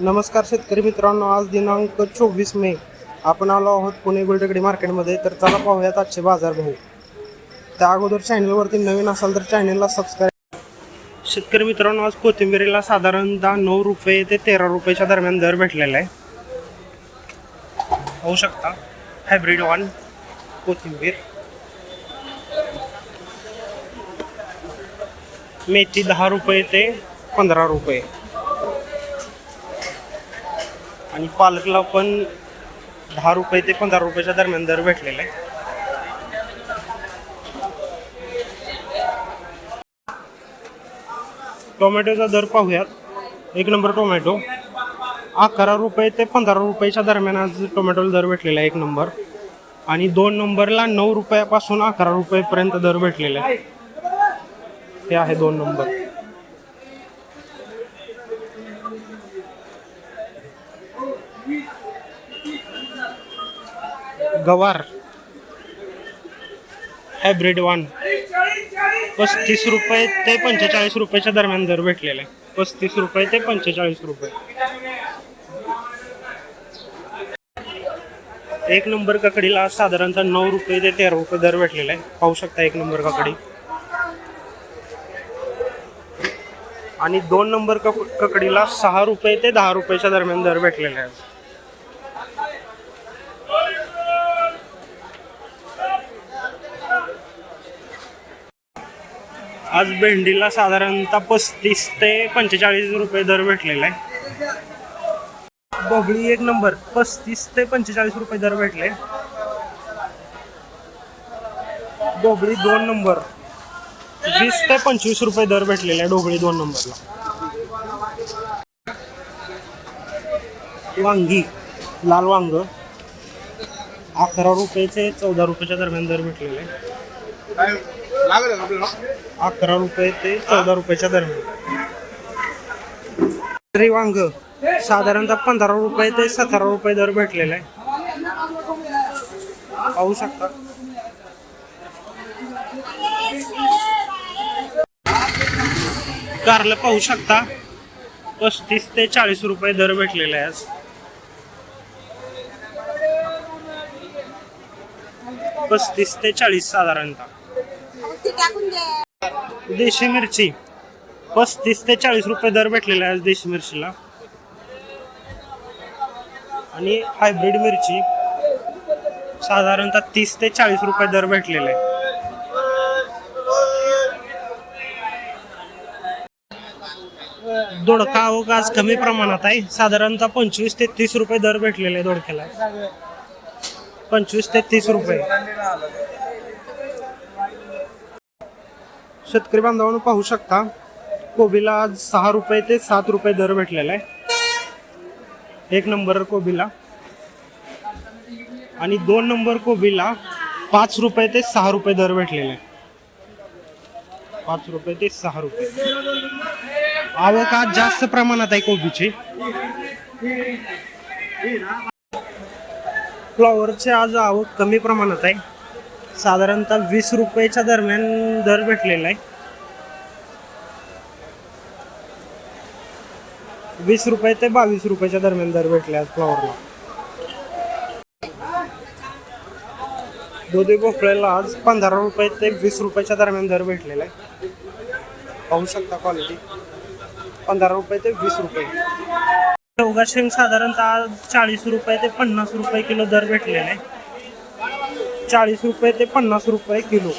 नमस्कार शेतकरी मित्रांनो आज दिनांक चोवीस मे. आपण आलो आहोत पुणे गुलटेकडी मार्केटमध्ये. तर चला पाहूयात आजचे बाजार भाव त्या अगोदर चॅनलवरती नवीन असाल तर चॅनलला सबस्क्राईब शेतकरी मित्रांनो आज कोथिंबीरीला साधारणतः नऊ रुपये ते तेरा रुपयाच्या दरम्यान दर भेटलेला आहे. होऊ शकता हायब्रिड वन कोथिंबीर. मेथी दहा रुपये ते पंधरा रुपये. आणि पालकला पण दहा रुपये ते पंधरा रुपयाच्या दरम्यान दर भेटलेला आहे. टोमॅटोचा दर पाहूयात. एक नंबर टोमॅटो. अकरा रुपये ते पंधरा रुपयाच्या दरम्यान आज टोमॅटोला दर भेटलेला आहे एक नंबर. आणि दोन नंबरला नऊ रुपयापासून अकरा रुपयेपर्यंत दर भेटलेला आहे. ते आहे दोन नंबर. गवार. हायब्रिड वन पस्तीस रुपये ते पंचेचाळीस रुपयाच्या दरम्यान दर भेटलेला. आहे पस्तीस रुपये ते पंचेचाळीस रुपये. एक नंबर काकडीला साधारणतः नऊ रुपये ते तेरा रुपये दर भेटलेला. आहे पाहू शकता एक नंबर काकडी. आणि दोन नंबर कक ककडीला सहा रुपये ते दहा रुपयाच्या दरम्यान दर भेटलेला आहे आज भेंडीला साधारणतः पस्तीस ते पंचेचाळीस रुपये दर भेटलेला आहे. बबळी एक नंबर पस्तीस ते पंचेचाळीस रुपये दर भेटले. ढोबळी दोन नंबर वीस ते पंचवीस रुपये दर भेटलेला आहे डोबळी दोन नंबरला. वांगी लाल वांग अकरा रुपये ते चौदा रुपयाच्या दरम्यान दर भेटलेले आहे. अकरा रुपये ते चौदा रुपयाच्या दरम्यान. तरी वांग साधारणतः पंधरा रुपये ते सतरा रुपये दर भेटलेला आहे. पाहू शकता. कारलं पाहू शकता. पस्तीस ते चाळीस रुपये दर भेटलेला आहे आज. पस्तीस ते चाळीस साधारणतः. देशी मिरची. पस्तीस ते चाळीस रुपये दर भेटलेला आहे आज देशी मिरचीला. आणि हायब्रिड मिरची साधारणतः तीस ते चाळीस रुपये दर भेटलेला आहे. दोडका हो आवक आज कमी प्रमाणात आहे. साधारणतः पंचवीस ते तीस रुपये दर भेटलेले आहे दोडक्याला. पंचवीस ते तीस रुपये. शेतकरी बांधवांनो पाहू शकता कोबीला आज सहा रुपये ते सात रुपये दर भेटलेला आहे. एक नंबर कोबीला. आणि दोन नंबर कोबीला पाच रुपये ते सहा रुपये दर भेटलेला आहे. पाच रुपये ते सहा रुपये. आवक आज जास्त प्रमाणात आहे कोबीची. फ्लॉवरचे आज आवक कमी प्रमाणात आहे. साधारणतः वीस रुपयाच्या दरम्यान दर भेटलेला आहे. वीस रुपये ते बावीस रुपयाच्या दरम्यान दर भेटले आज फ्लॉवरला दुधी भोपळ्याला आज पंधरा रुपये ते वीस रुपयाच्या दरम्यान दर भेटलेला आहे. पाहू शकता क्वालिटी पंधरा रुपये ते वीस रुपये. शेवगा शेंग साधारणतः आज चाळीस रुपये ते पन्नास रुपये किलो दर भेटलेला आहे. चाळीस रुपये ते पन्नास रुपये किलो.